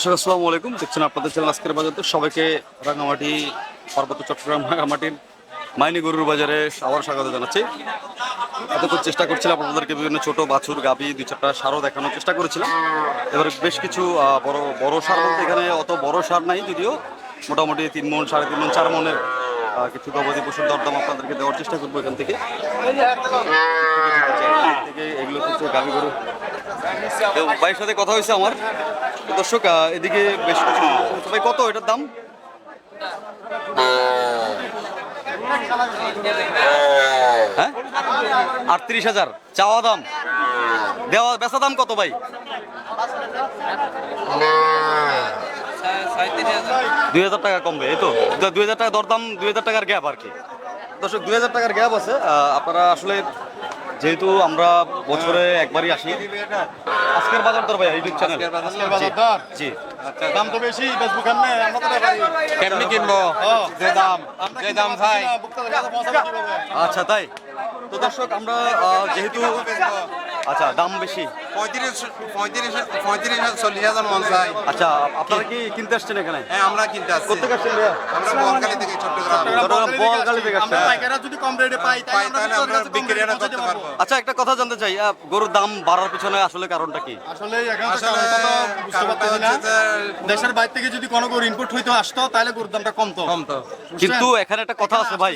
দর্শক, আসসালামু আলাইকুম। দেখছেন আপনাদের চ্যানেল আজকের বাজার তো সবাইকে রাঙামাটি, পার্বত্য চট্টগ্রাম রাঙামাটির মাইনি গরুর বাজারে আবার স্বাগত জানাচ্ছি। এতক্ষণ চেষ্টা করছিলাম আপনাদেরকে বিভিন্ন ছোট, বাছুর গাবি দুই চারটা সারও দেখানোর চেষ্টা করেছিলাম। এবার বেশ কিছু বড় বড় সার বলতে এখানে অত বড় সার নাই যদিও। মোটামুটি তিন মন, সাড়ে তিন মন, চার মনের কিছু গবাদি পশুর দরদাম আপনাদেরকে দেওয়ার চেষ্টা করব এখান থেকে। এগুলো কিছু গাবি গরু। ভাইয়ের সাথে কথা হয়েছে আমার? দর্শক এদিকে বেশ কিছু ভাই, কত এটার দাম? হ্যাঁ? আটত্রিশ হাজার। চাওয়া দাম। দেওয়া, বেচা দাম কত ভাই? দুই হাজার টাকা কমবে, এই তো? দুই হাজার টাকা দরদাম, দুই হাজার টাকার গ্যাপ আর কি। দর্শক, দুই হাজার টাকার গ্যাপ আছে। আপনারা আসলে যেহেতু আমরা বছরে একবারই আসি আজকের বাজার দর ভাই ইউটিউব চ্যানেল আজকের বাজার দর? জি দাম তো বেশি ফেসবুক এমনি আমরা তো ব্যাপারী কেমনি কিনবো। যে দাম যে দাম চাই কীভাবে? আচ্ছা তাই? তো দর্শক আমরা যেহেতু আচ্ছা দাম বেশি। পঁয়ত্রিশ পঁয়ত্রিশ পঁয়ত্রিশ চল্লিশ হাজার মন চাই। আচ্ছা আপনারা কি কিনতে আসছেন এখানে? হ্যাঁ আমরা কিনতে আসছি। কোথেকে আসছেন আমরা বোয়ালখালী থেকে চট্টগ্রাম। চট্টগ্রাম বোয়ালখালী থেকে আমরা আসছেন। পাইকাররা যদি কম রেটে পাই তাহলে তাহলে আমরা করতে পারব আচ্ছা একটা কথা জানতে চাই। গরুর দাম বাড়ার পিছনে আসলে কারণটা কি? আসলে এখন তো আসলে বুঝতে পারতেছি না। দেশের বাইরে থেকে যদি কোনো গরু ইনপুট হইতো আসতো তাহলে গরুর দামটা কমতো। কম তো কিন্তু এখানে একটা কথা আছে ভাই।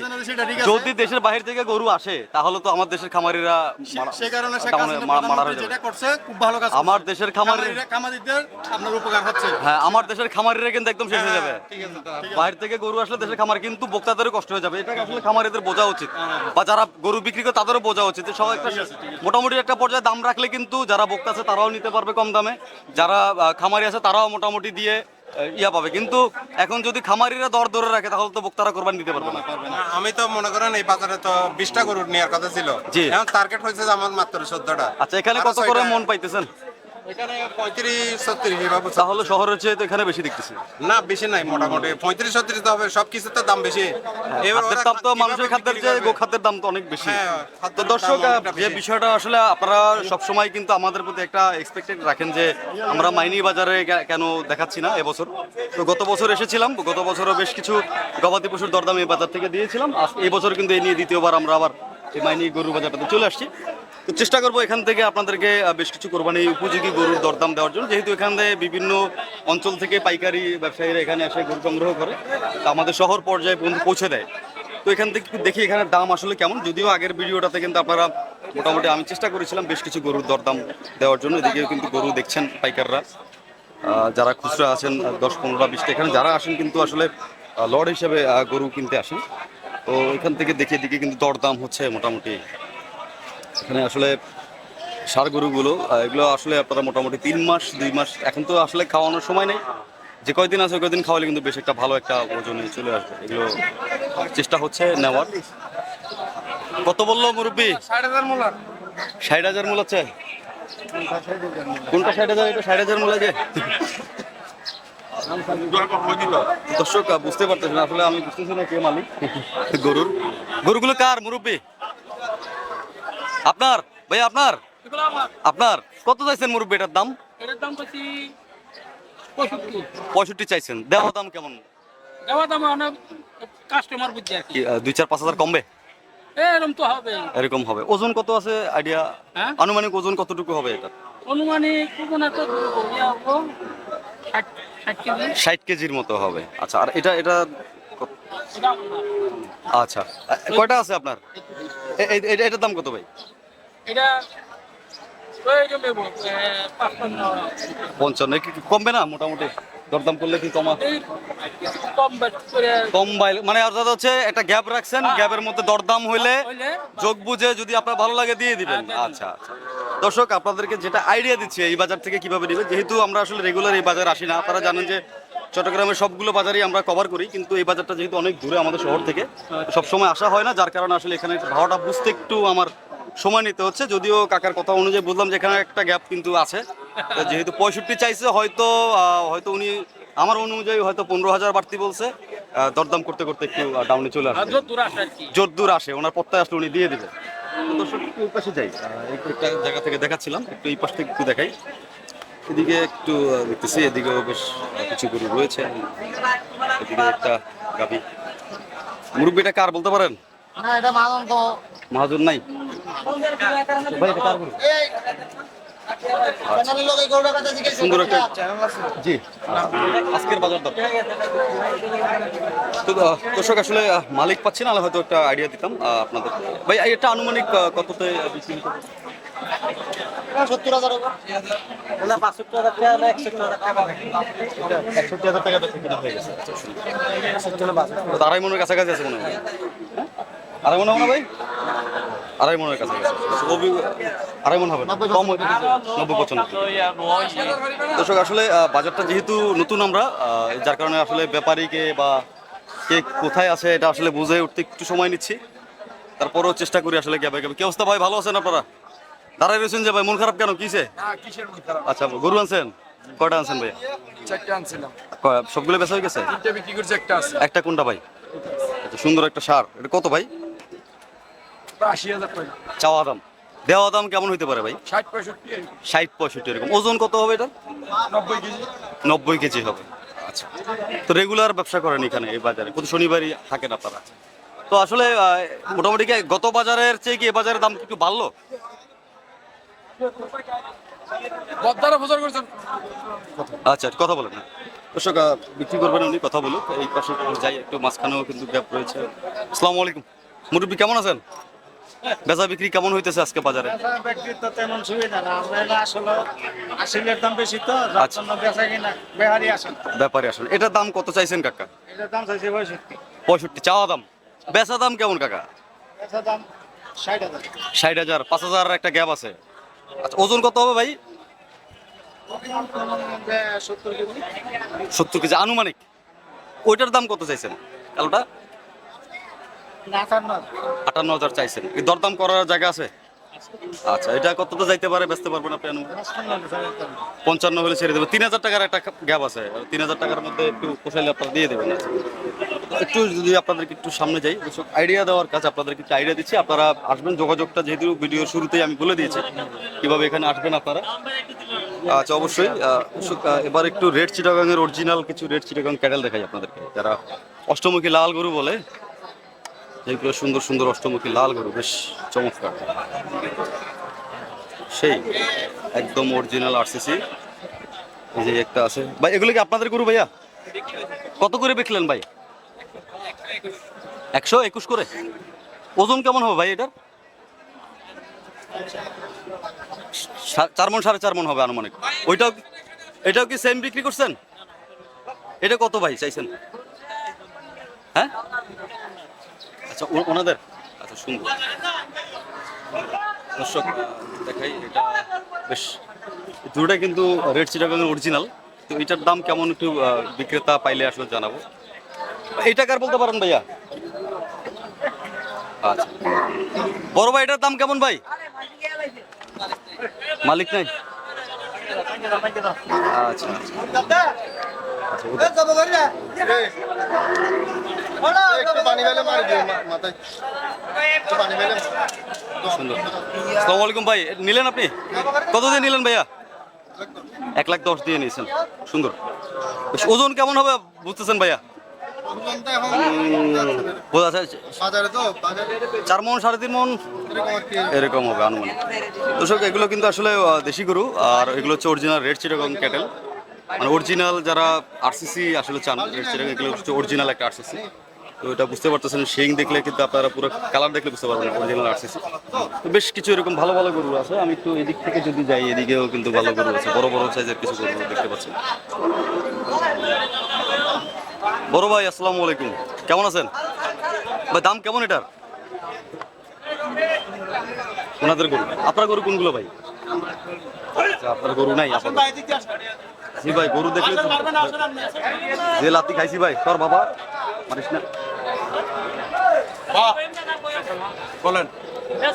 যদি দেশের বাইরে থেকে গরু আসে তাহলে তো আমার দেশের খামারিরা মারা- সে কারণে হয়ে যাবে। যেটা করছে খুব ভালো কাজ আমার দেশের খামারি খামারিরা- খামারিদের আপনার উপকার হচ্ছে। হ্যাঁ আমার দেশের খামারিরা কিন্তু একদম শেষ হয়ে যাবে। ঠিক আছে তো বাইরে থেকে গরু আসলে দেশের খামার কিন্তু ভোক্তাদেরও কষ্ট হয়ে যাবে। এটা আসলে খামারিদের বোঝা উচিত। বা যারা গরু বিক্রি করে তাদেরও বোঝা উচিত। যে সবাই একটা মোটামুটি একটা পর্যায়ে দাম রাখলে কিন্তু যারা ভোক্তা আছে তারাও নিতে পারবে কম দামে। যারা খামারি আছে তারাও মোটামুটি দিয়ে ইয়া পাবে। কিন্তু এখন যদি খামারিরা দর ধরে রাখে তাহলে তো ভোক্তারা কোরবানি দিতে পারবে না। আমি তো মনে করেন এই বাজারে তো বিশটা গরু নেওয়ার কথা ছিল। এখন টার্গেট হয়েছে যে আমার মাত্র চোদ্দটা। আচ্ছা এখানে কত করে মন পাইতেছেন? এখানে পঁয়ত্রিশ ছত্রিশ বাবু তাহলে শহরের চেয়ে তো এখানে বেশি দেখতেছি। না বেশি নাই মোটামুটি। পঁয়ত্রিশ ছত্রিশ তো হবে সব কিছুর তো দাম বেশি। খাদ্যের দাম তো মানুষের খাদ্যের চেয়ে করবে? দাম তো অনেক বেশি। হ্যাঁ, তো দর্শক যে বিষয়টা আসলে আপনারা সবসময় কিন্তু আমাদের প্রতি একটা এক্সপেক্টেড রাখেন যে আমরা মাইনি বাজারে কেন দেখাচ্ছি না এবছর। তো গত বছর এসেছিলাম গত বছরও বেশ কিছু গবাদি পশুর দরদাম এই বাজার থেকে দিয়েছিলাম। আজ এই বছর কিন্তু এই নিয়ে দ্বিতীয়বার আমরা আবার এই মাইনি গরুর বাজারটাতে চলে আসছি। তো চেষ্টা করব এখান থেকে আপনাদেরকে বেশ কিছু কোরবানি উপযোগী গরুর দরদাম দেওয়ার জন্য। যেহেতু এখান থেকে বিভিন্ন অঞ্চল থেকে পাইকারি ব্যবসায়ীরা এখানে এসে গরু সংগ্রহ করে, তা আমাদের শহর পর্যায়ে পর্যন্ত পৌঁছে দেয়। তো এখান থেকে দেখি এখানে দাম আসলে কেমন। যদিও আগের ভিডিওটাতে কিন্তু আপনারা মোটামুটি আমি চেষ্টা করেছিলাম বেশ কিছু গরুর দরদাম দেওয়ার জন্য। এদিকেও কিন্তু গরু দেখছেন পাইকাররা যারা খুচরা আছেন দশ, পনেরো বিশটা এখানে যারা আসেন কিন্তু আসলে লর্ড হিসেবে গরু কিনতে আসেন। তো এখান থেকে দেখে দিকে কিন্তু দরদাম হচ্ছে মোটামুটি। এখানে আসলে সার গরুগুলো এগুলো আসলে আপনারা মোটামুটি তিন মাস দুই মাস এখন তো আসলে খাওয়ানোর সময় নেই। যে কয়দিন আছে কয়দিন খাওয়ালে কিন্তু বেশ একটা ভালো একটা ওজনে চলে আসবে। এগুলো চেষ্টা হচ্ছে নেওয়ার। কত বলল মুরব্বী? ষাট হাজার মূল। আছে? কোনটা ষাট হাজার? এটা ষাট হাজার মূল আছে দর্শক বুঝতে পারতেছেন আসলে আমি বুঝতেছি না কে মালিক। গরুর। গরুগুলো কার মুরব্বী? আপনার ভাই আপনার? আপনার কত চাইছেন মুরব্বী এটার দাম? এটার দাম বেশি পঁয়ষট্টি। চাইছেন। দেওয়া দাম কেমন? দেওয়া দাম অনেক কাস্টমার বুঝছে আর কি। কি, আহ, দুই চার পাঁচ হাজার কমবে? এরকম তো হবে। এরকম হবে। ওজন কত আছে? আইডিয়া? হ্যাঁ? আনুমানিক ওজন কতটুকু হবে এটা ষাট ষাট কেজি। ষাট কেজির মতো হবে। আচ্ছা আর এটা এটা আচ্ছা কয়টা আছে আপনার? এটার দাম কত ভাই? এটা পঞ্চান্ন কমবে না মোটামুটি? দরদাম করলে কি কমা? কম বাইল মানে অর্থাৎ হচ্ছে একটা গ্যাপ রাখছেন গ্যাপের মধ্যে দরদাম হইলে যোগ বুঝে যদি আপনার ভালো লাগে দিয়ে দিবেন। হ্যাঁ। আচ্ছা আচ্ছা। দর্শক আপনাদেরকে যেটা আইডিয়া দিচ্ছি এই বাজার থেকে কীভাবে নেবে যেহেতু আমরা আসলে রেগুলার এই বাজার আসি না আপনারা জানেন যে চট্টগ্রামের সবগুলো বাজারই আমরা কভার করি কিন্তু এই বাজারটা যেহেতু অনেক দূরে আমাদের শহর থেকে সব সময় আসা হয় না যার কারণে আসলে এখানে ভাড়াটা বুঝতে একটু আমার সময় নিতে হচ্ছে। যদিও কাকার কথা অনুযায়ী বুঝলাম যে এখানে একটা গ্যাপ কিন্তু আছে। তো যেহেতু পঁয়ষট্টি চাইছে হয়তো হয়তো উনি আমার অনুযায়ী হয়তো পনেরো হাজার বাড়তি বলছে। দরদাম করতে করতে একটু ডাউনে চলে আসে আর জোর দূর আসে ওনার পত্তায় আসলে উনি দিয়ে দেবেন তো দর্শক একটু পাশে যাই। একটু একটা জায়গা থেকে দেখাচ্ছিলাম একটু এই পাশ থেকে একটু দেখাই। এদিকে একটু দেখতেছি এদিকেও বেশ কিছু গরু রয়েছে। এদিকে একটা গাভি। মুরব্বিটা কার বলতে পারেন? না এটা তো মহাজন নাই? সুন্দর একটা জি। আজকের বাজার দর। তো দর্শক আসলে মালিক পাচ্ছি না হয়তো একটা আইডিয়া দিতাম আপনাদের। ভাই এটা আনুমানিক কততে বিক্রি সত্তর হাজার একষট্টি হাজার টাকা বেচা কিনা হয়ে গেছে। আড়াই মনের কাছাকাছি আছে মনে হয়। হ্যাঁ? আড়াই মনে না ভাই? আড়াই মনের আচ্ছা, অভি- আড়াই মন হবে কম কিছু। নব্বই পঁচানব্বই দর্শক আসলে বাজারটা যেহেতু নতুন আমরা যার কারণে আসলে ব্যাপারীকে বা কে কোথায় আছে এটা আসলে বুঝে উঠতে একটু সময় নিচ্ছি। তারপরেও চেষ্টা করি আসলে গ্যাবে গ্যাবে কি অবস্থা ভাই? ভালো আছেন আপনারা? দাঁড়াই রয়েছেন যে ভাই মন খারাপ কেন? কিসে? আচ্ছা গরু আনছেন? কয়টা আনছেন ভাই সবগুলো বেচা হয়ে গেছে? একটা কোনটা ভাই? আচ্ছা সুন্দর একটা সার। এটা কত ভাই? আশি হাজার টাকা। চাওয়া দাম। দেওয়া দাম কেমন হইতে পারে ভাই? ষাট পঁয়ষট্টি ষাট পঁয়ষট্টি এরকম। ওজন কত হবে এটা? নব্বই কেজি। নব্বই কেজি হবে। আচ্ছা। তো রেগুলার ব্যবসা করেন এখানে এই বাজারে। প্রতি শনিবারই থাকেন আপনারা। তো আসলে মোটামুটি গত বাজারের চেয়ে কি এ বাজারের দাম একটু বাড়লো? আচ্ছা কথা বলেন না। দর্শক বিক্রি করবেন উনি কথা বলুক। এই পাশে যাই একটু মাঝখানেও কিন্তু গ্যাপ রয়েছে। আসসালামু আলাইকুম। মুরব্বী কেমন আছেন? বেচা বিক্রি কেমন হইতেছে আজকে বাজারে? তো তেমন সুবিধা না আমরা আসলে আসিলের দাম বেশি তো আচ্ছা। বেচা কিনা বেহারি আসেন ব্যাপারে আসলে এটার দাম কত চাইছেন কাকা? এটার দাম চাইছে পঁয়ষট্টি। পঁয়ষট্টি চাওয়া দাম? বেচা দাম কেমন কাকা? বেচার দাম ষাট হাজার। ষাট হাজার পাঁচ হাজার একটা গ্যাপ আছে। আচ্ছা ওজন কত হবে ভাই? সত্তর কেজি। সত্তর কেজি আনুমানিক। ওইটার দাম কত চাইছেন? কালোটা? আটান্ন হাজার চাইছেন। দরদাম করার জায়গা আছে? আচ্ছা এটা কত তো যাইতে পারে? বেচতে পারবেন আপনি পঞ্চান্ন হলে ছেড়ে দেবেন তিন হাজার টাকার একটা গ্যাপ আছে। তিন হাজার টাকার মধ্যে একটু পোষাইলে আপনারা দিয়ে দেবেন। একটু যদি আপনাদেরকে একটু সামনে যাই আইডিয়া দেওয়ার কাছে আপনাদেরকে একটু আইডিয়া দিচ্ছি। আপনারা আসবেন যোগাযোগটা যেহেতু ভিডিওর শুরুতেই আমি বলে দিয়েছি কীভাবে এখানে আসবেন আপনারা? আচ্ছা অবশ্যই দর্শক, এবার একটু রেড চিটাগাংয়ের অরিজিনাল কিছু রেড চিটাগাং ক্যাটেল দেখাই আপনাদেরকে। যারা অষ্টমুখী লাল গরু বলে যেগুলো সুন্দর সুন্দর অষ্টমুখী লাল গরু, বেশ চমৎকার। সেই, একদম অরিজিনাল আরসিসি এই যে একটা আছে। ভাই, এগুলো কি আপনাদের গরু ভাইয়া? কত করে বিকলেন ভাই? একশো একুশ করে? ওজন কেমন হবে ভাই এটার? চার মন, সাড়ে চার মন হবে আনুমানিক। ওইটাও এটাও কি সেম বিক্রি করছেন? এটা কত ভাই চাইছেন? হ্যাঁ? আচ্ছা ওনাদের? আচ্ছা সুন্দর। দর্শক দেখাই, এটা বেশ দুটোটা কিন্তু রেড চিটাগাংয়ের অরিজিনাল তো এটার দাম কেমন একটু বিক্রেতা পাইলে আসলে জানাব। এইটা কার বলতে পারেন ভাইয়া? আচ্ছা। বড় ভাই এটার দাম কেমন ভাই? মালিক নাই? আচ্ছা আচ্ছা। একটু পানি ফেলে মারি দিও মাথায় একটু পানি ফেলে সুন্দর। আসসালামু আলাইকুম ভাই নিলেন আপনি? কত দিয়ে নিলেন ভাইয়া? এক লাখ দশ দিয়ে নিয়েছেন। সুন্দর। ওজন কেমন হবে বুঝতেছেন ভাইয়া? যাচ্ছে বাজারে চার মন সাড়ে তিন মন? এরকম হবে আনুমানিক। দর্শক এগুলো কিন্তু আসলে দেশি গরু আর এগুলো হচ্ছে অরিজিনাল রেড চিটাগং ক্যাটেল মানে অরিজিনাল যারা আরসিসি আসলে চান এগুলো হচ্ছে অরিজিনাল একটা আরসিসি তো এটা বুঝতে পারতেছেন শিং দেখলে কিন্তু আপনারা পুরো কালার দেখলে বুঝতে পারবেন অরিজিনাল আরসিসি তো বেশ কিছু এরকম ভালো ভালো গরু আছে আমি একটু এদিক থেকে যদি যাই এদিকেও কিন্তু ভালো গরু আছে বড় বড় সাইজের কিছু গরু দেখতে পাচ্ছেন বড় ভাই আসসালামু আলাইকুম। কেমন আছেন? ভাই দাম কেমন এটার? ওনাদের গরু। আপনার গরু কোনগুলো ভাই? আচ্ছা, আপনার গরু নাই ভাই গরু দেখলে যে লাতি খাইছি ভাই তোর বাবা মারিস না। বলেন।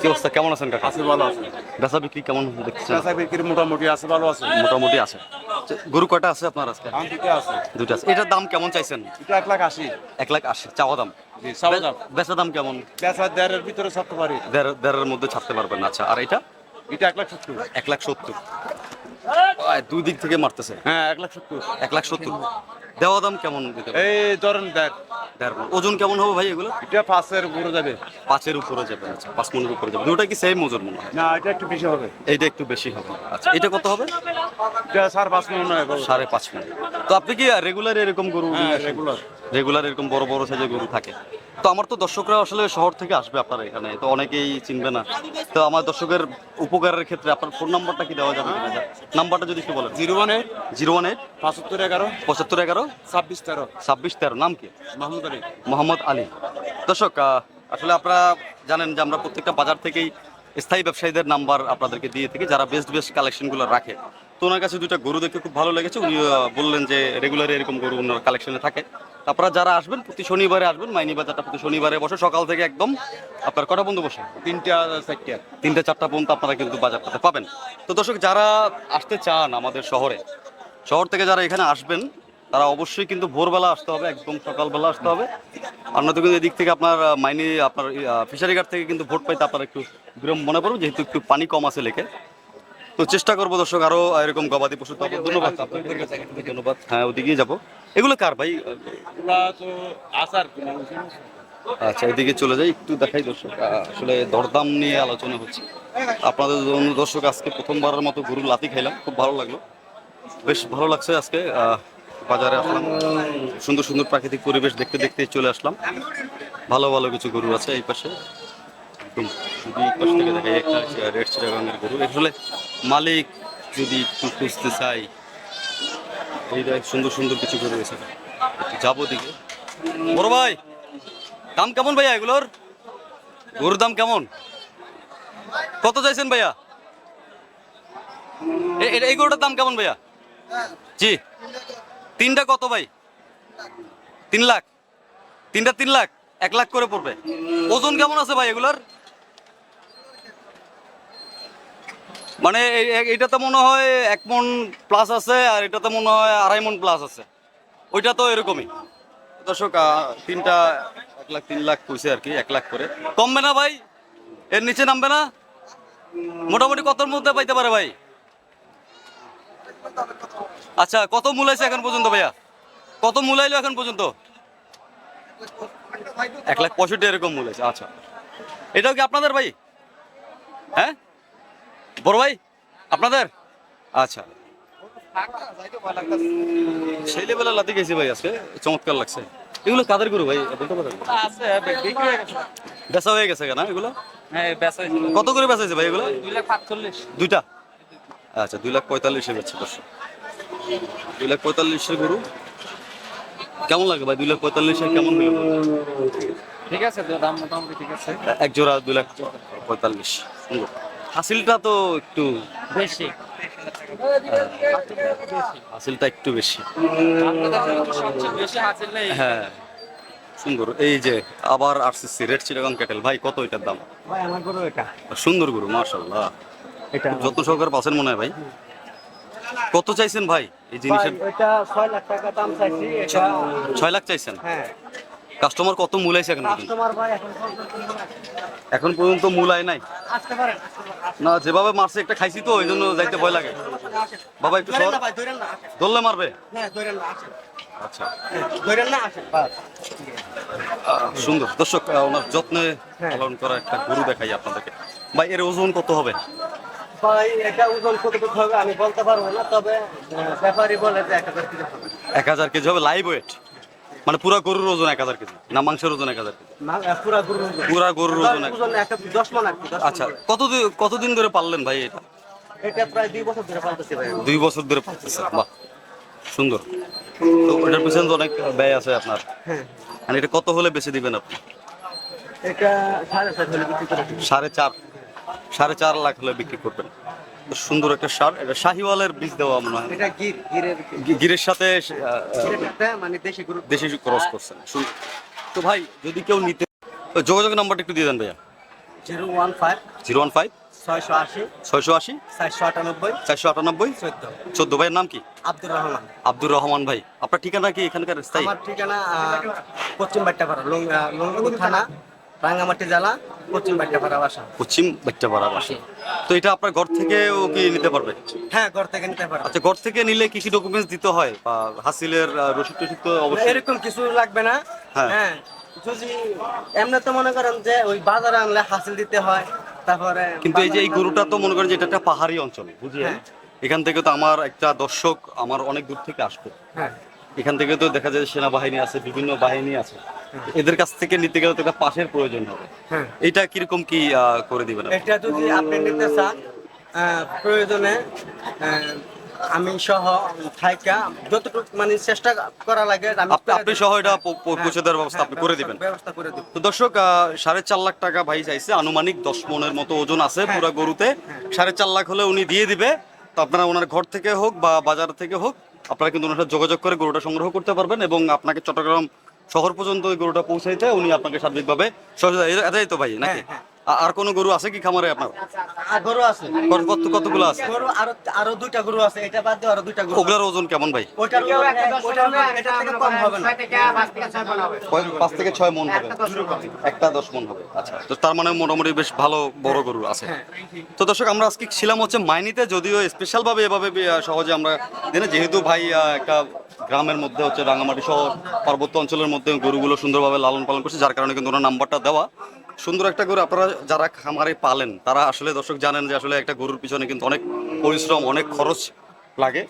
কি অবস্থা? কেমন আছেন কাকা? আছে ভালো আছে। বেচা বিক্রি কেমন দেখছেন পেশা বিক্রি মোটামুটি আছে ভালো আছে। মোটামুটি আছে। গরু কয়টা আছে আপনার আজকে? দিতে আছে। দুটো আছে। এটার দাম কেমন চাইছেন? এটা এক লাখ আশি। এক লাখ আশি চাওয়া দাম? বেচা দাম কেমন? পেশা দেড়ের ভিতরে ছাড়তে পারি। দেড় দেড়ের মধ্যে ছাড়তে পারবেন। আচ্ছা আর এটা? এটা এক লাখ সত্তর। এক লাখ সত্তর। দুই দিক থেকে মারতেছে। হ্যাঁ এক লাখ সত্তর। এক লাখ সত্তর। দেওয়া দাম কেমন দিতে? এই ধরেন দেখ দেড় মণ। ওজন কেমন হবে ভাই এগুলো? এটা পাঁচের উপরে যাবে। পাঁচের উপরে যাবে আচ্ছা পাঁচ মনের উপরে যাবে। দুটা কি সেম ওজন মনে হয়? না এটা একটু বেশি হবে। এইটা একটু বেশি হবে। আচ্ছা এটা কত হবে? এটা সাড়ে পাঁচ মন নয় বাবু। সাড়ে পাঁচ মন তো আপনি কি রেগুলার এরকম গরু হ্যাঁ রেগুলার রেগুলার এরকম বড় বড় সাইজের গরু থাকে? তো আমার তো দর্শকরা আসলে শহর থেকে আসবে আপনার এখানে তো অনেকেই চিনবে না। তো আমার দর্শকের উপকারের ক্ষেত্রে আপনার ফোন নাম্বারটা কি দেওয়া যাবে কিনা? নাম্বারটা যদি একটু বলেন। Zero one eight zero one eight পাঁচাত্তর এগারো পঁচাত্তর এগারো ছাব্বিশ তেরো। ছাব্বিশ তেরো নাম কি? মাহমুদ আলী। মোহাম্মদ আলী। দর্শক আসলে আপনারা জানেন যে আমরা প্রত্যেকটা বাজার থেকেই স্থায়ী ব্যবসায়ীদের নাম্বার আপনাদেরকে দিয়ে থাকি যারা বেস্ট বেস্ট কালেকশনগুলো রাখে। তো ওনার কাছে দুইটা গরু দেখে খুব ভালো লেগেছে। উনি বললেন যে রেগুলার এরকম গরু ওনার কালেকশনে থাকে। আপনারা যারা আসবেন প্রতি শনিবারে আসবেন মাইনি বাজারটা প্রতি শনিবারে বসে সকাল থেকে একদম আপনার কটা বন্ধু বসে? তিনটা চারটা। তিনটে চারটা পর্যন্ত আপনারা কিন্তু বাজারটাতে পাবেন। তো দর্শক যারা আসতে চান আমাদের শহরে শহর থেকে যারা এখানে আসবেন তারা অবশ্যই কিন্তু ভোরবেলা আসতে হবে একদম সকালবেলা আসতে হবে। আর নয়তো কিন্তু এদিক থেকে আপনার মাইনি আপনার ফিশারি ঘাট থেকে কিন্তু ভোট পাইতে আপনার একটু বিরম মনে পড়বে যেহেতু একটু পানি কম আছে লেকে তো চেষ্টা করব দর্শক আরও এরকম গবাদি পশু ধন্যবাদ। ধন্যবাদ। হ্যাঁ ওদিকেই যাব। এগুলো কার ভাই? আচ্ছা এদিকে চলে যাই একটু দেখাই দর্শক আসলে দরদাম নিয়ে আলোচনা হচ্ছে। আপনাদের জন্য দর্শক আজকে প্রথমবারের মতো গরুর লাতি খাইলাম খুব ভালো লাগল। বেশ ভালো লাগছে আজকে বাজারে আসলাম সুন্দর সুন্দর প্রাকৃতিক পরিবেশ দেখতে দেখতে চলে আসলাম। ভালো ভালো কিছু গরু আছে এই পাশে। একদম যদি এই পাশ থেকে দেখাই একটা রেড চিরাগাঙ্গের গরু। আসলে মালিক যদি একটু খুঁজতে চাই সুন্দর সুন্দর কিছু আছে একটু যাব দিকে। বড় ভাই, দাম কেমন ভাইয়া এগুলোর? গরুর দাম কেমন? কত চাইছেন ভাইয়া? এই গরুটার দাম কেমন ভাইয়া? জি। তিনটা কত ভাই? তিন লাখ। তিনটা তিন লাখ। এক লাখ করে পড়বে। ওজন কেমন আছে ভাই এগুলার? মানে এটাতে মনে হয় এক মন প্লাস আছে আর এটাতে মনে হয় আড়াই মন প্লাস আছে। ওইটা তো এরকমই। দর্শক তিনটা এক লাখ, তিন লাখ কইছে আর কি, এক লাখ করে। কমবে না ভাই? এর নিচে নামবে না? মোটামুটি কতর মধ্যে পাইতে পারে ভাই? আচ্ছা কত মূলাইছে এখন পর্যন্ত ভাইয়া? কত মূলাইলো এখন পর্যন্ত? এক লাখ পঁয়ষট্টি এরকম মূলাইছে আচ্ছা। এটাও কি আপনাদের ভাই? হ্যাঁ? বড় ভাই আপনাদের? আচ্ছা। সেই লেভেলের লাতি গেছি ভাই আজকে চমৎকার লাগছে। এগুলো কাদের গরু ভাই? বলতে পারেন? বেচা হয়ে গেছে কেনা এগুলো? হ্যাঁ বেচা কত করে বেচাইছে ভাই এগুলো? দুই লাখ পাঁচচল্লিশ দুইটা? আচ্ছা দুই লাখ পঁয়তাল্লিশে বেচছে দর্শক। দুই লাখ পঁয়তাল্লিশের গরু। কেমন লাগে ভাই? দুই লাখ পঁয়তাল্লিশে কেমন হলো? ঠিক আছে দাম মোটামুটি ঠিক আছে। এক জোড়া দুই লাখ পঁয়তাল্লিশ। হাসিলটা তো একটু বেশি। হাসিলটা একটু বেশি। সবচেয়ে বেশি হাসিল নেই হ্যাঁ সুন্দর। এই যে আবার আরসিসি রেড চিটাগাং ক্যাটেল ভাই কত এটার দাম? ভাই আমার গরু এটা। সুন্দর গরু মার্শাল্লাহ এটা যত্ন সহকারে পাচ্ছেন মনে হয় ভাই? কত চাইছেন ভাই এই জিনিসের? এটা ছয় লাখ টাকা দাম চাইছি এটা ছয় লাখ চাইছেন? হ্যাঁ। কাস্টমার কত মূলাইছে এখন কাস্টমার ভাই এখন এখন পর্যন্ত মূলায় নাই? আসতে পারেন না যেভাবে মারছে একটা খাইছি তো এই জন্য যাইতে ভয় লাগে। বাবা একটু সর। ধরলে মারবে? আচ্ছা। সুন্দর। দর্শক ওনার যত্নে পালন করা একটা গরু দেখাই আপনাদেরকে। ভাই এর ওজন কত হবে? ভাই এটা ওজন কতটুকু হবে আমি বলতে পারব না তবে ব্যাপারী বলে যে এক হাজার হবে। এক হাজার কেজি হবে লাইভ ওয়েট মানে পুরা গরুর ওজন এক হাজার কেজি না মাংসের ওজন এক হাজার কেজি? পুরা গরুর ওজন। পুরা গরুর দশ মন আচ্ছা কতদিন কতদিন ধরে পাললেন ভাই এটা? এটা প্রায় দুই বছর ধরে পালতেছি ভাই। দুই বছর ধরে পালতেছেন বাহ সুন্দর। তো এটার পিছনে তো অনেক ব্যয় আছে আপনার। হ্যাঁ। মানে এটা কত হলে বেশি দিবেন আপনি? এটা সাড়ে চার। সাড়ে চার সাড়ে চার লাখ হলে বিক্রি করবেন। সুন্দর একটা সার। এটা শাহিওয়ালের বীজ দেওয়া মনে হয়। এটা গির গিরের গিরের সাথে মানে দেশি দেশি ক্রস করছেন তো ভাই যদি কেউ নিতে যোগাযোগ নাম্বারটা একটু দিয়ে দেন ভাইয়া। Zero one five zero one five ছয়শো আশি ছয়শো আশি চারশো আটানব্বই চারশো আটানব্বই চোদ্দ। চোদ্দ। ভাইয়ের নাম কি? আব্দুর রহমান। আব্দুর রহমান ভাই। আপনার ঠিকানা কি এখানকার? স্থায়ী? আমার ঠিকানা পশ্চিম বাট্টাপাড়া থানা রাঙ্গামাটি জেলা পশ্চিম বাট্টাপাড়া বাসা। পশ্চিম বাচ্চাপাড়া বাসা। তো এটা আপনার ঘর থেকেও কি নিতে পারবে? হ্যাঁ ঘর থেকে নিতে পারো। আচ্ছা ঘর থেকে নিলে কি কি ডকুমেন্টস দিতে হয়? বা হাসিলের রসিদ টসিদ তো অবশ্যই। এরকম কিছু লাগবে না। হ্যাঁ। হ্যাঁ যদি এমনি তো মনে করেন যে ওই বাজারে আনলে হাসিল দিতে হয় তারপরে কিন্তু এই যে এই গরুটা তো মনে করেন যে এটা একটা পাহাড়ি অঞ্চল বুঝলেন? হ্যাঁ। এখান থেকে তো আমার একটা দর্শক আমার অনেক দূর থেকে আসবে হ্যাঁ। এখান থেকে তো দেখা যায় সেনাবাহিনী আছে বিভিন্ন বাহিনী আছে। এদের কাছ থেকে নিতে গেলে তো একটা পাশের প্রয়োজন হবে। হ্যাঁ। এটা কীরকম কি করে দিবেন এটা যদি আপনি নিতে চান প্রয়োজনে আমি সহ থাইকা যতটুকু মানে চেষ্টা করা লাগে আমি আপনি আপনি সহ এটা প- পৌঁছে দেওয়ার ব্যবস্থা আপনি করে দিবেন। ব্যবস্থা করে দিব। তো দর্শক সাড়ে চার লাখ টাকা ভাই চাইছে আনুমানিক দশ মনের মতো ওজন আছে হ্যাঁ। পুরো গরুতে। সাড়ে চার লাখ হলে উনি দিয়ে দিবে। তো আপনারা ওনার ঘর থেকে হোক বা বাজার থেকে হোক আপনারা কিন্তু ওনার সাথে যোগাযোগ করে গরুটা সংগ্রহ করতে পারবেন এবং আপনাকে চট্টগ্রাম শহর পর্যন্ত ওই গরুটা পৌঁছাইতে উনি আপনাকে সার্বিকভাবে সহযোগিতা এটাই তো ভাই নাকি? হ্যাঁ, আ- আর কোনো গরু আছে কি খামারে আপনার? আর গরু আছে। কত কত কতগুলো আছে? গরু আরও আরও দুইটা গরু আছে এটা বাদ দিয়ে আরও দুইটা গরু ওগুলার ওজন কেমন ভাই? ওইটার ওইটার এটা থেকে কম হবে না। কয়- পাঁচ থেকে ছয় মন হবে? একটা দশ মন হবে। আচ্ছা তো তার মানে মোটামুটি বেশ ভালো বড় গরু আছে। তো দর্শক আমরা আজকে ছিলাম হচ্ছে মাইনিতে যদিও স্পেশাল ভাবে এভাবে সহজে আমরা দিনে যেহেতু ভাই একটা গ্রামের মধ্যে হচ্ছে রাঙামাটি শহর পার্বত্য অঞ্চলের মধ্যে গরুগুলো সুন্দরভাবে লালন পালন করছে যার কারণে কিন্তু ওনার নাম্বারটা দেওয়া। সুন্দর একটা গরু আপনারা যারা খামারে পালেন তারা আসলে দর্শক জানেন যে আসলে একটা গরুর পিছনে কিন্তু অনেক পরিশ্রম অনেক খরচ লাগে।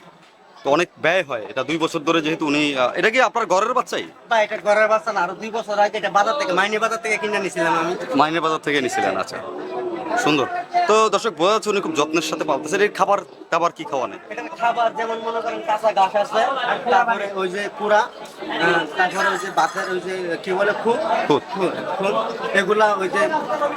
তো অনেক ব্যয় হয়। এটা দুই বছর ধরে যেহেতু উনি এটা কি আপনার ঘরের বাচ্চাই? বা এটা ঘরের বাচ্চা না আরও দুই বছর আগে এটা বাজার থেকে মাইনে বাজার থেকে কিনে নিছিলাম আমি। মাইনে বাজার থেকে নিয়েছিলেন আচ্ছা। সুন্দর। তো দর্শক বোঝা যাচ্ছে উনি খুব যত্নের সাথে পালতেছেন। এর খাবার খাবার কি খাওয়া নেই? খাবার যেমন মনে করেন কাঁচা ঘাস আছে তারপরে ওই যে কুড়া তারপরে ওই যে বাতের ওই যে কি বলে খুব এগুলা ওই যে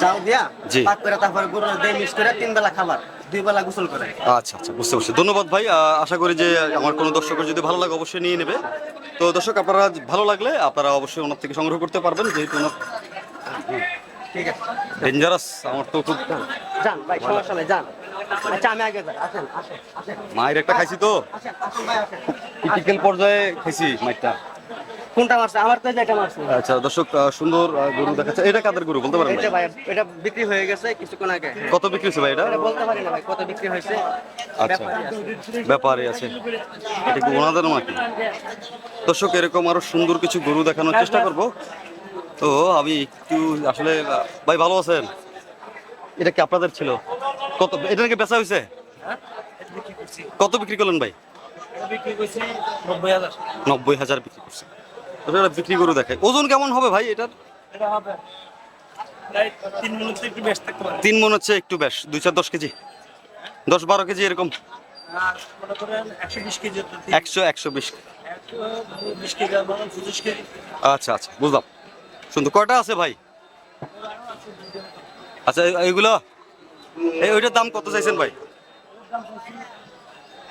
চাল দিয়া জি। পাক করে তারপরে গরু দিয়ে মিক্স করে তিন বেলা খাবার দুই বেলা গোসল করে। আচ্ছা আচ্ছা বুঝতে পারছি। ধন্যবাদ ভাই। আশা করি যে আমার কোনো দর্শকের যদি ভালো লাগে অবশ্যই নিয়ে নেবে। তো দর্শক আপনারা ভালো লাগলে আপনারা অবশ্যই ওনার থেকে সংগ্রহ করতে পারবেন যেহেতু ওনার ঠিক আছে। ডেঞ্জারাস আমার তো খুব যান ভাই সমস্যা নেই যান। আচ্ছা আমি আগে যাই আসেন আসেন আসেন। মায়ের একটা খাইছি তো। আসেন আসেন ভাই আসেন। ক্রিটিক্যাল পর্যায়ে খাইছি মাইরটা কোনটা মারছে? আমার তো যেটা মারছে। আচ্ছা দর্শক সুন্দর গরু দেখাচ্ছে। এটা কাদের গরু? বলতে পারেন এটা ভাই এটা বিক্রি হয়ে গেছে কিছুক্ষণ আগে। কত বিক্রি হয়েছে ভাই এটা? এটা বলতে পারি না ভাই কত বিক্রি হয়েছে। আচ্ছা। ব্যাপারে আছে। এটা কি ওনাদের নাকি? দর্শক এরকম আরও সুন্দর কিছু গরু দেখানোর চেষ্টা করব। তো আমি একটু আসলে, ভাই ভালো আছেন? এটা কি আপনাদের ছিল? কত, এটা নাকি বেচা হয়েছে কত বিক্রি করলেন ভাই? নব্বই হাজার বিক্রি করছে। বিক্রি গরু দেখায় ওজন কেমন হবে ভাই এটার? তিন মন হচ্ছে একটু বেশ। দুই চার দশ কেজি? দশ বারো কেজি এরকম? একশো একশো বিশ আচ্ছা আচ্ছা বুঝলাম। সুন্দর কটা আছে ভাই? আচ্ছা এইগুলো? এই ওইটার দাম কত চাইছেন ভাই?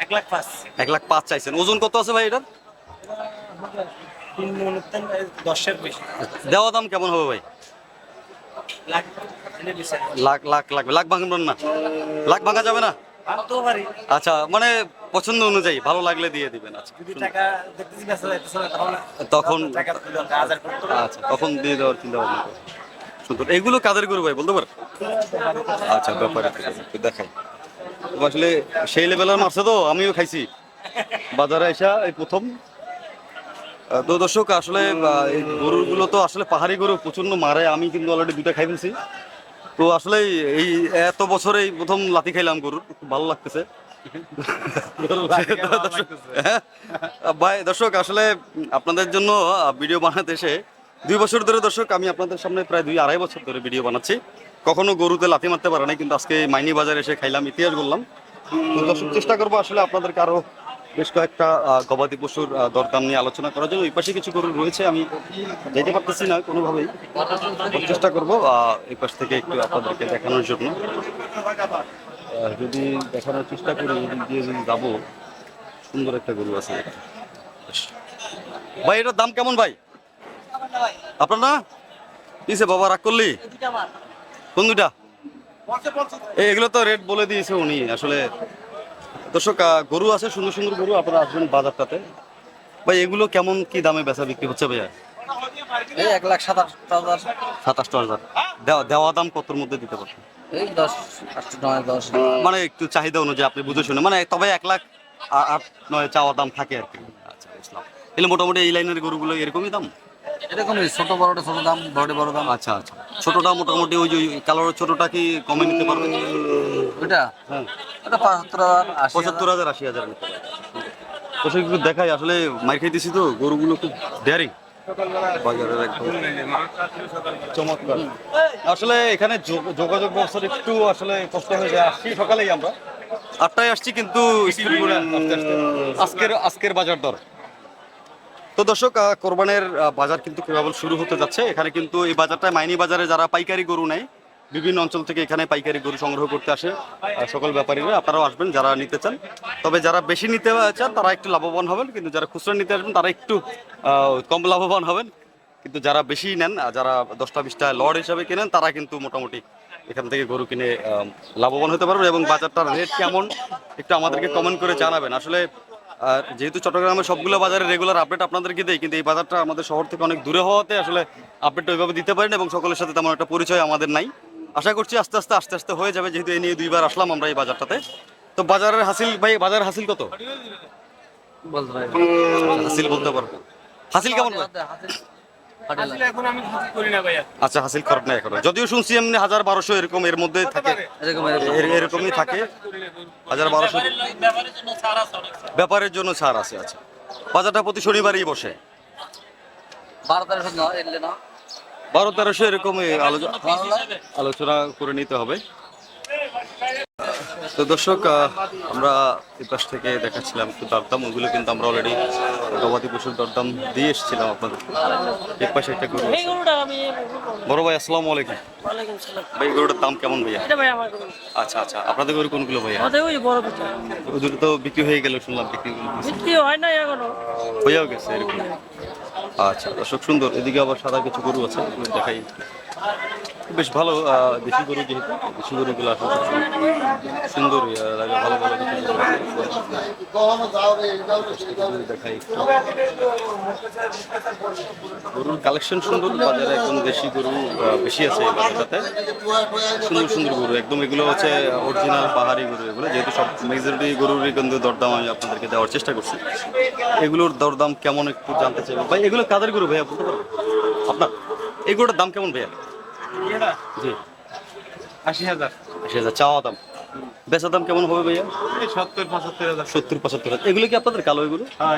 এক লাখ পাঁচ। এক লাখ পাঁচ চাইছেন। ওজন কত আছে ভাই এটার? দেওয়া দাম কেমন হবে ভাই? লাখ লাখ লাখ লাগবে লাখ ভাঙবেন না। লাখ ভাঙা যাবে না? আচ্ছা মানে পছন্দ অনুযায়ী ভালো লাগলে দিয়ে দিবেন আচ্ছা না তখন আচ্ছা তখন দিয়ে দেওয়ার চিন্তা ভাবনা সুন্দর এইগুলো কাদের গরু ভাই বলতে পারেন আচ্ছা ব্যাপারে দেখাই। আসলে সেই লেভেলের মারছে তো আমিও খাইছি। বাজারে এসা এই প্রথম। তো দর্শক আসলে গরুগুলো তো আসলে পাহাড়ি গরু প্রচণ্ড মারে আমি কিন্তু অলরেডি দুটা খাই ফেলছি। তো আসলে এই এত বছরে এই প্রথম লাথি খাইলাম গরুর। ভালো লাগতেছে। হ্যাঁ, ভাই দর্শক আসলে আপনাদের জন্য ভিডিও বানাতে এসে দুই বছর ধরে দর্শক আমি আপনাদের সামনে প্রায় দুই আড়াই বছর ধরে ভিডিও বানাচ্ছি। কখনো গরুতে লাথি মারতে পারে নাই কিন্তু আজকে মাইনি বাজারে এসে খাইলাম ইতিহাস বললাম। তো দর্শক চেষ্টা করব আসলে আপনাদেরকে আরও বেশ কয়েকটা গবাদি পশুর দরদাম নিয়ে আলোচনা করার জন্য। ওই পাশে কিছু গরু রয়েছে, আমি যেতে পারতেছি না কোনোভাবেই। চেষ্টা করব এই পাশ থেকে একটু আপনাদেরকে দেখানোর জন্য। যদি দেখানোর চেষ্টা করি দিয়ে যদি যাব, সুন্দর একটা গরু আছে ভাই, এটার দাম কেমন ভাই? আপনার না? কিসে বাবা, রাগ করলি? কোন এই, এগুলো তো রেট বলে দিয়েছে উনি, আসলে দর্শক গরু আছে সুন্দর সুন্দর গরু আপনারা আসবেন বাজারটাতে। ভাই এগুলো কেমন কি দামে বেচা বিক্রি হচ্ছে ভাইয়া? এই এক লাখ সাতাশ হাজার। সাতাশটা হাজার। দেওয়া দেওয়া দাম কতর মধ্যে দিতে পারবেন? এই দশ আট নয় দশ। মানে একটু চাহিদা অনুযায়ী আপনি বুঝে শুনে মানে তবে এক লাখ আট নয় চাওয়া দাম থাকে আর কি। আচ্ছা বুঝলাম। তাহলে মোটামুটি এই লাইনের গরুগুলো এরকমই দাম? এরকমই ছোট বড়টা ছোট দাম বড় বড় দাম। আচ্ছা আচ্ছা। ছোটটা মোটামুটি ওই যে ওই কালোর ছোটটা কি কমে নিতে পারবে? ওইটা? হ্যাঁ। ওটা পঁচাত্তর হাজার আশি পঁচাত্তর হাজার আশি হাজার নিতে তো দেখাই আসলে মার খাইতেছি তো গরুগুলো খুব ডেয়ারিং বাজারের একদম চমৎকার। আসলে এখানে যোগ- যোগাযোগ ব্যবস্থার একটু আসলে কষ্ট হয়ে যায়। আসছি সকালেই আমরা। আটটায় আসছি কিন্তু আজকের আজকের বাজার দর। তো দর্শক কোরবানের বাজার কিন্তু কেবল শুরু হতে যাচ্ছে। এখানে কিন্তু এই বাজারটা মাইনি বাজারে যারা পাইকারি গরু নেয়, বিভিন্ন অঞ্চল থেকে এখানে পাইকারি গরু সংগ্রহ করতে আসে সকল ব্যাপারীরা। আপনারাও আসবেন, যারা নিতে চান। তবে যারা বেশি নিতে চান, তারা একটু লাভবান হবেন। কিন্তু যারা খুচরা নিতে আসবেন, তারা একটু কম লাভবান হবেন। কিন্তু যারা বেশি নেন যারা দশটা বিশটা লড হিসাবে কেনেন, তারা কিন্তু মোটামুটি এখান থেকে গরু কিনে লাভবান হতে পারবেন। এবং বাজারটার রেট কেমন, একটু আমাদেরকে কমেন্ট করে জানাবেন। আসলে আর যেহেতু চট্টগ্রামের সবগুলো বাজারে রেগুলার আপডেট আপনাদেরকে দেয় কিন্তু এই বাজারটা আমাদের শহর থেকে অনেক দূরে হওয়াতে আসলে আপডেট ওইভাবে দিতে পারেন এবং সকলের সাথে তেমন একটা পরিচয় আমাদের নাই। আশা করছি আস্তে আস্তে আস্তে আস্তে হয়ে যাবে যেহেতু এই নিয়ে দুইবার আসলাম আমরা এই বাজারটাতে। তো বাজারের হাসিল ভাই বাজার হাসিল কত? হাসিল বলতে পারব। হাসিল কেমন এখন আমি করি না ভাইয়া। আচ্ছা হাসিল খরচ নাই এখন। যদিও শুনছি এমনি হাজার বারোশো এরকম এর মধ্যে থাকে। এরকমই থাকে। হাজার বারোশো ব্যাপারের জন্য ছাড় আছে অনেক ব্যাপারের জন্য ছাড় আছে আচ্ছা। বাজারটা প্রতি শনিবারই বসে। বারো তেরোশো না এলে না। বারো তেরোশো আলোচনা করে নিতে হবে। তো দর্শক আমরা এই পাশ থেকে দেখাচ্ছিলাম একটু দরদাম ওগুলো কিন্তু আমরা অলরেডি গবাদি পশুর দরদাম দিয়ে এসেছিলাম আপনাদের পাশে একটা গরু বড় ভাই আসসালামু আলাইকুম। ভাই গরুটার দাম কেমন ভাইয়া? আচ্ছা আচ্ছা আপনাদের গরু কোনগুলো ভাইয়া? ওগুলো তো বিক্রি হয়ে গেল শুনলাম বিক্রি বিক্রি হয় না এখনও। হয়েও গেছে এরকম। আচ্ছা দর্শক সুন্দর। এদিকে আবার সাদা কিছু গরু আছে দেখাই। বেশ ভালো দেশি গরু যেহেতু, দেশি গরুগুলো আসলে সুন্দর লাগে, ভালো ভালো গরুর কালেকশন সুন্দর, বাজারে একদম দেশি গরু বেশি আছে বাজারটাতে। সুন্দর সুন্দর গরু, একদম এগুলো হচ্ছে অরিজিনাল পাহাড়ি গরু এগুলো, যেহেতু সব মেজরিটি গরুরই কিন্তু দরদাম আমি আপনাদেরকে দেওয়ার চেষ্টা করছি। এগুলোর দরদাম কেমন একটু জানতে চাইব? ভাই, এগুলো কাদের গরু ভাইয়া, বলতে পারবেন? আপনার? এগুলোর দাম কেমন ভাইয়া? জি। আশি হাজার। আশি হাজার চাওয়া দাম। বেচা দাম কেমন হবে ভাইয়া? সত্তর পঁচাত্তর হাজার। সত্তর পঁচাত্তর হাজার। এগুলো কি আপনাদের কালো এগুলো? হ্যাঁ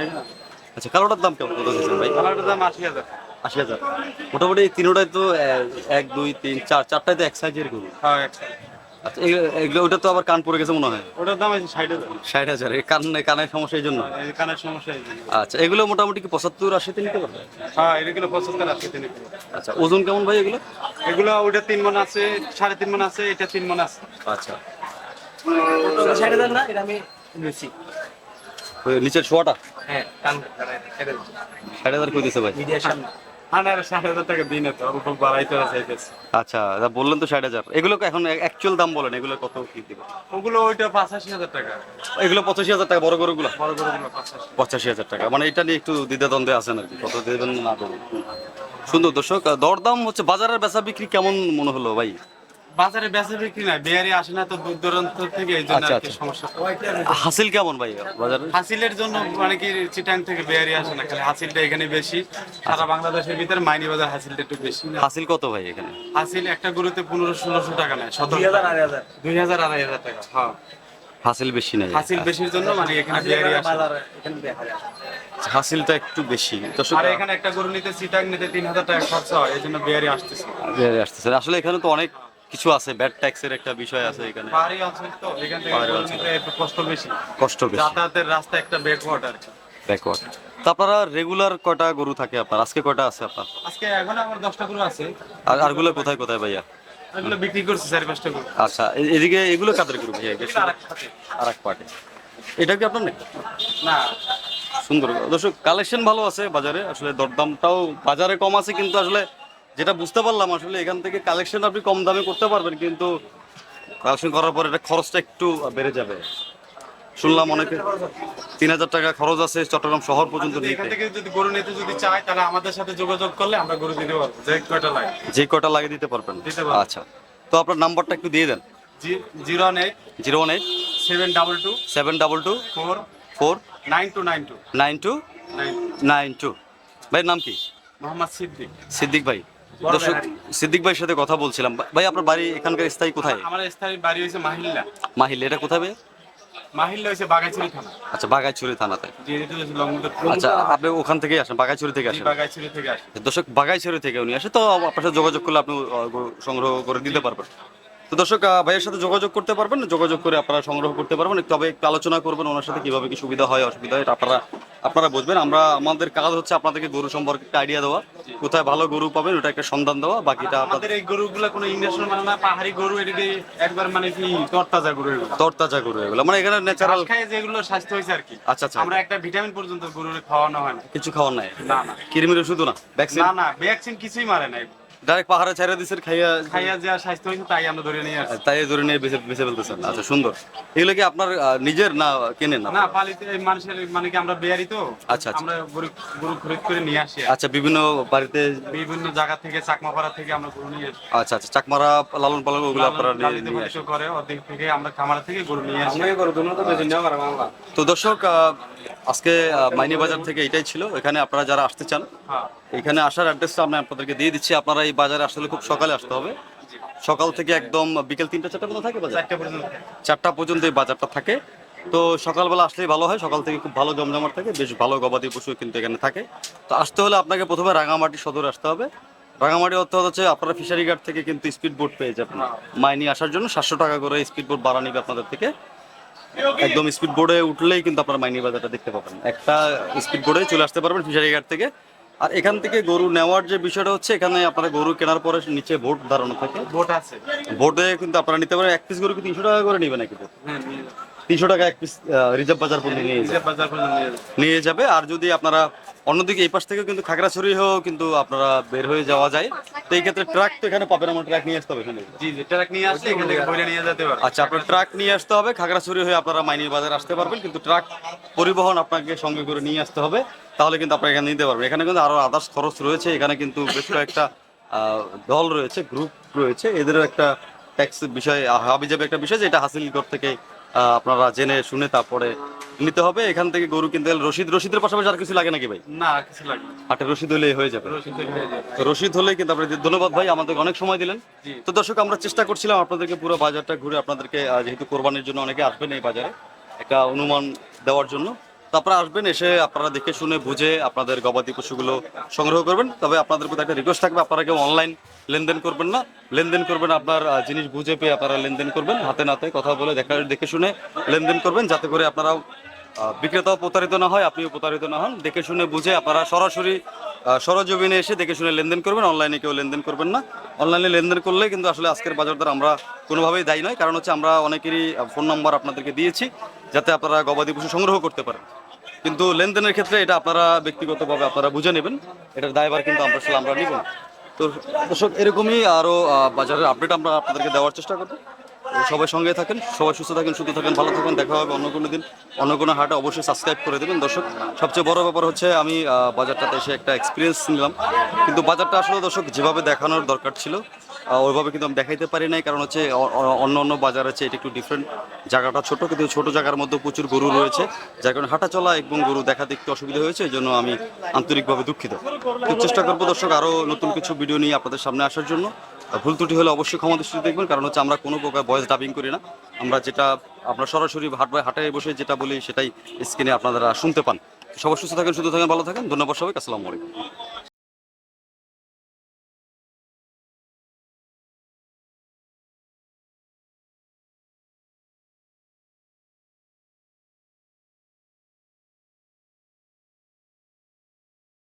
আচ্ছা কালোটার দাম কেমন কত দিয়েছেন ভাই? কালারটার দাম আশি হাজার। আশি হাজার। মোটামুটি তিনোটায় তো এক দুই তিন চার চারটায় তো এক সাইজের গরু। হ্যাঁ আচ্ছা এগুলো- এগুলো ওটা তো আবার কান পড়ে গেছে মনে হয়। ওটার দাম আছে ষাট হাজার। ষাট হাজার। এই কানের সমস্যা এই জন্য? কানের সমস্যা আচ্ছা এগুলো মোটামুটি কি পঁচাত্তর আশিতে নিতে পারবে? হ্যাঁ এগুলো পঁচাত্তর আছে তিন আচ্ছা ওজন কেমন ভাই এগুলো? এগুলো ওইটা তিন মন আছে সাড়ে তিন মন আছে এটা তিন মন আছে। আচ্ছা। ষাট হাজার না এটা আমি নিচ্ছি নিচের শোয়াটা? হ্যাঁ কান ষাট হাজার কই দিছে ভাই? মিডিয়ার সামনে। আচ্ছা বললেন তো ষাট হাজার। এগুলো এখন অ্যাকচুয়াল দাম বলেন এগুলো কত কি দিব? ওগুলো ওইটা পাঁচাশি হাজার টাকা। এগুলো পঁচাশি হাজার টাকা বড় গরুগুলো? বড় বড়গুলো পঁচাশি হাজার টাকা মানে এটা নিয়ে একটু দ্বিধাদ্বন্দ্বে আছেন আর কি কত দেবেন না দেবেন। সুন্দর দর্শক দরদাম হচ্ছে বাজারের বেচা বিক্রি কেমন মনে হলো ভাই? বাজারে বেচা বিক্রি না বিহারি আসে না তো দূর দূরান্ত থেকে এই জন্য আচ্ছা, আর কি আচ্ছা। সমস্যা। হাসিল কেমন ভাই বাজারে? হাসিলের জন্য মানে কি চিটাং থেকে বিহারি আসে না খালি হাসিলটা এখানে বেশি। সারা বাংলাদেশের ভিতরে মাইনি বাজার হাসিলটা একটু বেশি হাসিল কত ভাই এখানে? হাসিল একটা গরুতে পনেরো ষোলোশো টাকা নেয় সতেরো দুই হাজার আড়াই হাজার। টাকা হ্যাঁ। হাসিল বেশি নেই। হাসিল বেশির জন্য মানে এখানে বিহারি আসে না। হাসিলটা একটু বেশি। দর্শক আর এখানে একটা গরু নিতে চিটাং নিতে তিন হাজার টাকা খরচা হয় এই জন্য বিহারি আসতেছে। বেড়ে আসতেছে। আসলে এখানে তো অনেক কিছু আছে ব্যাড ট্যাক্সের একটা বিষয় আছে এখানে। পাহাড়ি অঞ্চল তো এখান থেকে কষ্ট বেশি। কষ্ট বেশি। যাতায়াতের রাস্তা একটা ব্যাকওয়ার্ড আর কি। ব্যাকওয়ার্ড তো আপনারা রেগুলার কয়টা গরু থাকে আপনার? আজকে কয়টা আছে আপনার? আজকে এখন আমার দশটা গরু আছে। আর আরগুলো কোথায় কোথায় ভাইয়া? এগুলো বিক্রি করছি চারি পাঁচটা গরু। আচ্ছা এদিকে এগুলো কাদের গরু ভাইয়া। আর এক পার্টি এটা কি আপনার নাকি? না। সুন্দর। দর্শক কালেকশন ভালো আছে বাজারে। আসলে দরদামটাও বাজারে কম আছে কিন্তু আসলে যেটা বুঝতে পারলাম আসলে এখান থেকে কালেকশন আপনি কম দামে করতে পারবেন কিন্তু কালেকশন করার পর এটা খরচটা একটু বেড়ে যাবে। শুনলাম অনেকে তিন হাজার টাকা খরচ আছে চট্টগ্রাম শহর পর্যন্ত এখান থেকে যদি গরু নিতে যদি চায় তাহলে আমাদের সাথে যোগাযোগ করলে আমরা গরু দিতে পারব যে কয়টা লাগে। যে কটা লাগিয়ে দিতে পারবেন? আচ্ছা। তো আপনার নাম্বারটা একটু দিয়ে দেন। Zero eight zero one eight seven double two seven double two four four nine two nine two. Nine two nine two. ভাইয়ের নাম কি? মোহাম্মদ সিদ্দিক। সিদ্দিক ভাই। দর্শক সিদ্দিক ভাইয়ের সাথে কথা বলছিলাম। ভাই আপনার বাড়ি এখানকার স্থায়ী কোথায়? আমার স্থায়ী বাড়ি হয়েছে মাহিল্লা। মাহিল এটা কোথায় মাহিল্লা হয়েছে বাগাইছড়ি থানা। আচ্ছা বাগাইছড়ি থানাতে। আচ্ছা আপনি ওখান থেকেই আসেন বাগাইছড়ি থেকে আসেন। বাগাইছড়ি থেকে আসে। দর্শক বাগাইছড়ি থেকে উনি আসে তো আপনার সাথে যোগাযোগ করলে আপনি সংগ্রহ করে দিতে পারবেন। তো দর্শক ভাইয়ের সাথে যোগাযোগ করতে পারবেন যোগাযোগ করে আপনারা সংগ্রহ করতে পারবেন। তবে একটু আলোচনা করবেন ওনার সাথে কীভাবে কি সুবিধা হয় অসুবিধা হয় আপনারা আপনারা বুঝবেন। আমরা আমাদের কাজ হচ্ছে আপনাদেরকে গরু সম্পর্কে একটা আইডিয়া দেওয়া। কোথায় ভালো গরু পাবেন ওটা একটা সন্ধান দেওয়া বাকিটা আপনাদের আমাদের এই গরুগুলা কোনো ইঞ্জেকশন মানে না পাহাড়ি গরু এদিকে একবার মানে কি তরতাজা গরু এগুলো। তরতাজা গরু এগুলো মানে এখানে ন্যাচারাল খায় যেগুলো স্বাস্থ্য হয়েছে আর কি। আচ্ছা, আচ্ছা। আমরা একটা ভিটামিন পর্যন্ত গরুর খাওয়ানো হয় না। কিছু খাওয়ার নাই? না না। কৃমির ওষুধও না? ভ্যাকসিন না না ভ্যাকসিন কিছুই মারে না ডাইরেক্ট পাহাড়ে ছেড়ে দিচ্ছেন খাইয়া খাইয়া যা স্বাস্থ্য হয়েছে তাই আমরা ধরে নিয়ে আসছি। তাই ধরে নিয়ে বেছে বেছে ফেলতেছেন। আচ্ছা সুন্দর। এগুলো কি আপনার নিজের না কেনেন না না পালিতে মানুষের মানে কি আমরা বেয়ারি তো? আচ্ছা, আচ্ছা। আমরা গরু গরু খরিদ করে নিয়ে আসি আচ্ছা বিভিন্ন বাড়িতে বিভিন্ন জায়গা থেকে চাকমাপাড়া থেকে আমরা গরু নিয়ে আসি। আচ্ছা আচ্ছা চাকমারা লালন পালন ওগুলো আপনারা নিয়ে- পালিত করে অর্ধেক থেকে আমরা খামার থেকে গরু নিয়ে আসি। তো দর্শক আহ, আজকে আহ, মাইনি বাজার থেকে এটাই ছিল। এখানে আপনারা যারা আসতে চান হ্যাঁ। এখানে আসার অ্যাড্রেসটা আমি আপনাদেরকে দিয়ে দিচ্ছি। আপনারা এই বাজারে আসলে খুব সকালে আসতে হবে। সকাল থেকে একদম বিকেল তিনটা চারটা পর্যন্ত থাকে বাজার? চারটা পর্যন্ত এই বাজারটা থাকে। তো সকালবেলা আসলেই ভালো হয়। সকাল থেকে খুব ভালো জমজমাট থাকে। বেশ ভালো গবাদি পশু কিন্তু এখানে থাকে। তো আসতে হলে আপনাকে প্রথমে রাঙামাটি সদর আসতে হবে। রাঙামাটি অর্থ হচ্ছে আপনারা ফিশারি ঘাট থেকে কিন্তু স্পিড বোট পেয়ে যাবেন। মাইনি আসার জন্য সাতশো টাকা করে স্পিড বোট ভাড়া নিবে আপনাদের থেকে। একদম স্পিড বোর্ডে উঠলেই কিন্তু আপনার মাইনি বাজারটা দেখতে পাবেন। একটা স্পিড বোর্ডে চলে আসতে পারবেন ফিশারি ঘাট থেকে। আর এখান থেকে গরু নেওয়ার যে বিষয়টা হচ্ছে এখানে আপনারা গরু কেনার পরে নিচে ভোট ধারণা থাকে। ভোট আছে। ভোটে কিন্তু আপনারা নিতে পারেন এক পিস গরু কি তিনশো টাকা করে নেবেন নাকি হ্যাঁ। তিনশো টাকা এক পিস রিজার্ভ বাজার পর্যন্ত নিয়ে যাবে। বাজার পর্যন্ত নিয়ে যাবে। আর যদি আপনারা অন্যদিকে এই পাশ থেকে কিন্তু খাগড়াছড়ি হয়েও কিন্তু আপনারা বের হয়ে যাওয়া যায় তো এই ক্ষেত্রে ট্রাক তো এখানে পাবেন আমার ট্রাক নিয়ে আসতে হবে এখানে জি জি ট্রাক নিয়ে আসলে এখান থেকে বইলে নিয়ে যেতে পারব। আচ্ছা আপনার ট্রাক নিয়ে আসতে হবে খাগড়াছড়ি হয়ে আপনারা মাইনির বাজার আসতে পারবেন কিন্তু ট্রাক পরিবহন আপনাকে সঙ্গে করে নিয়ে আসতে হবে তাহলে কিন্তু আপনারা এখানে নিতে পারবেন। এখানে কিন্তু আরও আদার্স খরচ রয়েছে এখানে কিন্তু বেশ কয়েকটা আহ, দল রয়েছে গ্রুপ রয়েছে এদেরও একটা ট্যাক্স বিষয় হাবি যাবে একটা বিষয় যেটা হাসিলগড় থেকে আপনারা জেনে শুনে তারপরে নিতে হবে। এখান থেকে গরু কিনতে গেলে রশিদ রশিদের পাশাপাশি আর কিছু লাগে নাকি ভাই? না কিছু লাগে হাটে রশিদ হলে হয়ে যাবে। রসিদ রশিদ হলে কিন্তু আপনাদের ধন্যবাদ ভাই আমাদের অনেক সময় দিলেন। তো দর্শক আমরা চেষ্টা করছিলাম আপনাদেরকে পুরো বাজারটা ঘুরে আপনাদেরকে যেহেতু কোরবানির জন্য অনেকে আসবেন এই বাজারে একটা অনুমান দেওয়ার জন্য। তো আপনারা আসবেন, এসে আপনারা দেখে শুনে, বুঝে আপনাদের গবাদি পশুগুলো সংগ্রহ করবেন। তবে আপনাদের প্রতি একটা রিকোয়েস্ট থাকবে, আপনারা কেউ অনলাইন লেনদেন করবেন না। লেনদেন করবেন আপনার জিনিস বুঝে পেয়ে আপনারা লেনদেন করবেন। হাতে নাতে কথা বলে দেখা, দেখে শুনে লেনদেন করবেন, যাতে করে আপনারাও বিক্রেতাও প্রতারিত না হয়, আপনিও প্রতারিত না হন। দেখে শুনে, বুঝে আপনারা সরাসরি সরজমিনে এসে দেখে শুনে লেনদেন করবেন। অনলাইনে কেউ লেনদেন করবেন না। অনলাইনে লেনদেন করলে কিন্তু আসলে আজকের বাজার দর আমরা কোনোভাবেই দায়ী নয় কারণ হচ্ছে আমরা অনেকেরই ফোন নম্বর আপনাদেরকে দিয়েছি, যাতে আপনারা গবাদি পশু সংগ্রহ করতে পারেন। কিন্তু লেনদেনের ক্ষেত্রে এটা আপনারা ব্যক্তিগতভাবে আপনারা বুঝে নেবেন। এটার দায়ভার কিন্তু আমরা আসলে আমরা নিব তো দর্শক, এরকমই আরও বাজারের আপডেট আমরা আপনাদেরকে দেওয়ার চেষ্টা করব। সবাই সঙ্গে থাকেন, সবাই সুস্থ থাকেন সুস্থ থাকেন, ভালো থাকেন, দেখা হবে অন্য কোনো দিন। অন্য কোনো হাটে অবশ্যই সাবস্ক্রাইব করে দেবেন। দর্শক, সবচেয়ে বড় ব্যাপার হচ্ছে আমি বাজারটাতে এসে একটা এক্সপিরিয়েন্স নিলাম। কিন্তু বাজারটা আসলে দর্শক, যেভাবে দেখানোর দরকার ছিল ওইভাবে কিন্তু আমি দেখাইতে পারি নাই, কারণ হচ্ছে অন্য অন্য বাজার আছে, এটা একটু ডিফারেন্ট জায়গাটা ছোট, কিন্তু ছোট জায়গার মধ্যে প্রচুর গরু রয়েছে, যার কারণে হাঁটা চলা এবং গরু দেখাতে একটু অসুবিধা হয়েছে, এই জন্য আমি আন্তরিকভাবে দুঃখিত। তো চেষ্টা করব দর্শক আরও নতুন কিছু ভিডিও নিয়ে আপনাদের সামনে আসার জন্য। ভুল ত্রুটি হলে অবশ্যই ক্ষমা দৃষ্টিতে দেখবেন, কারণ হচ্ছে আমরা কোনো প্রকার ভয়েস ডাবিং করি না। আমরা যেটা, আমরা সরাসরি হাট হাটে বসে যেটা বলি, সেটাই স্ক্রিনে আপনারা শুনতে পান। সবাই সুস্থ থাকেন সুস্থ থাকেন, ভালো থাকেন। ধন্যবাদ সবাই আসসালামু আলাইকুম।